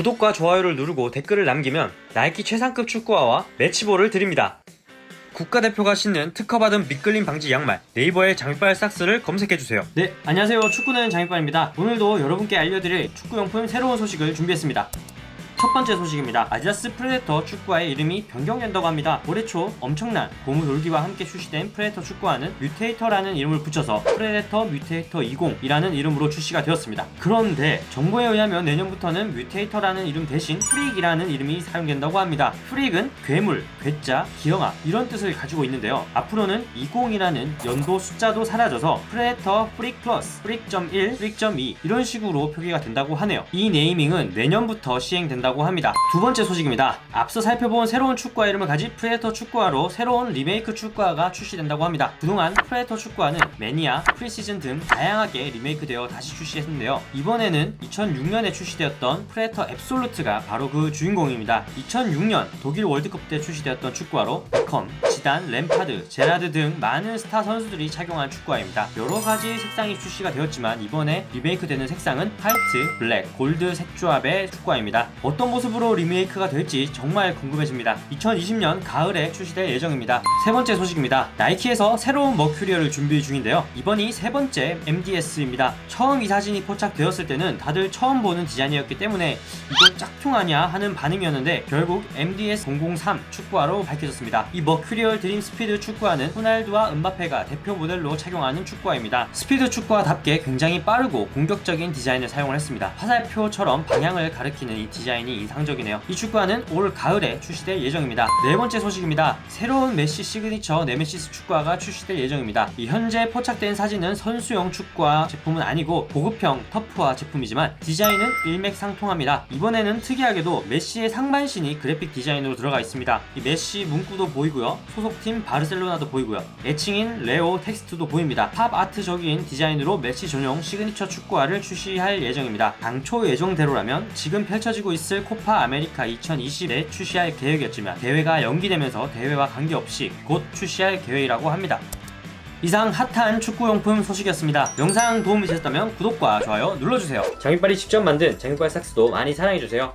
구독과 좋아요를 누르고 댓글을 남기면 나이키 최상급 축구화와 매치볼을 드립니다. 국가대표가 신는 특허받은 밑걸림 방지 양말 네이버에 장미빨 삭스를 검색해주세요. 네, 안녕하세요. 축구는 장미빨입니다. 오늘도 여러분께 알려드릴 축구용품 새로운 소식을 준비했습니다. 첫 번째 소식입니다. 아디다스 프레데터 축구화의 이름이 변경된다고 합니다. 올해 초 엄청난 고무 돌기와 함께 출시된 프레데터 축구화는 뮤테이터라는 이름을 붙여서 프레데터 뮤테이터 20이라는 이름으로 출시가 되었습니다. 그런데 정보에 의하면 내년부터는 뮤테이터라는 이름 대신 프릭이라는 이름이 사용된다고 합니다. 프릭은 괴물, 괴짜, 기형아 이런 뜻을 가지고 있는데요. 앞으로는 20이라는 연도 숫자도 사라져서 프레데터 프릭 플러스, 프릭.1, 프릭.2 이런 식으로 표기가 된다고 하네요. 이 네이밍은 내년부터 시행된다고 합니다. 두 번째 소식입니다. 앞서 살펴본 새로운 축구화 이름을 가진 프레데터 축구화로 새로운 리메이크 축구화가 출시된다고 합니다. 그동안 프레데터 축구화는 매니아, 프리시즌 등 다양하게 리메이크되어 다시 출시했는데요. 이번에는 2006년에 출시되었던 프레데터 앱솔루트가 바로 그 주인공입니다. 2006년 독일 월드컵 때 출시되었던 축구화로 베컴, 지단, 램파드, 제라드 등 많은 스타 선수들이 착용한 축구화입니다. 여러 가지 색상이 출시가 되었지만 이번에 리메이크되는 색상은 화이트, 블랙, 골드 색 조합의 축구화입니다. 어떤 모습으로 리메이크가 될지 정말 궁금해집니다. 2020년 가을에 출시될 예정입니다. 세 번째 소식입니다. 나이키에서 새로운 머큐리얼을 준비 중인데요. 이번이 세 번째 MDS입니다. 처음 이 사진이 포착되었을 때는 다들 처음 보는 디자인이었기 때문에 이거 짝퉁 아니야 하는 반응이었는데 결국 MDS 003 축구화로 밝혀졌습니다. 이 머큐리얼 드림 스피드 축구화는 호날두와 은바페가 대표 모델로 착용하는 축구화입니다. 스피드 축구화답게 굉장히 빠르고 공격적인 디자인을 사용을 했습니다. 화살표처럼 방향을 가리키는 이 디자인이 인상적이네요. 이 축구화는 올 가을에 출시될 예정입니다. 네 번째 소식입니다. 새로운 메시 시그니처 네메시스 축구화가 출시될 예정입니다. 이 현재 포착된 사진은 선수용 축구화 제품은 아니고 고급형 터프화 제품이지만 디자인은 일맥상통합니다. 이번에는 특이하게도 메시의 상반신이 그래픽 디자인으로 들어가 있습니다. 이 메시 문구도 보이고요. 소속팀 바르셀로나도 보이고요. 애칭인 레오 텍스트도 보입니다. 팝 아트적인 디자인으로 메시 전용 시그니처 축구화를 출시할 예정입니다. 당초 예정대로라면 지금 펼쳐지고 있을 코파 아메리카 2020에 출시할 계획이었지만 대회가 연기되면서 대회와 관계없이 곧 출시할 계획이라고 합니다. 이상 핫한 축구용품 소식이었습니다. 영상 도움이 되셨다면 구독과 좋아요 눌러주세요. 장미빨이 직접 만든 장미빨 삭스도 많이 사랑해주세요.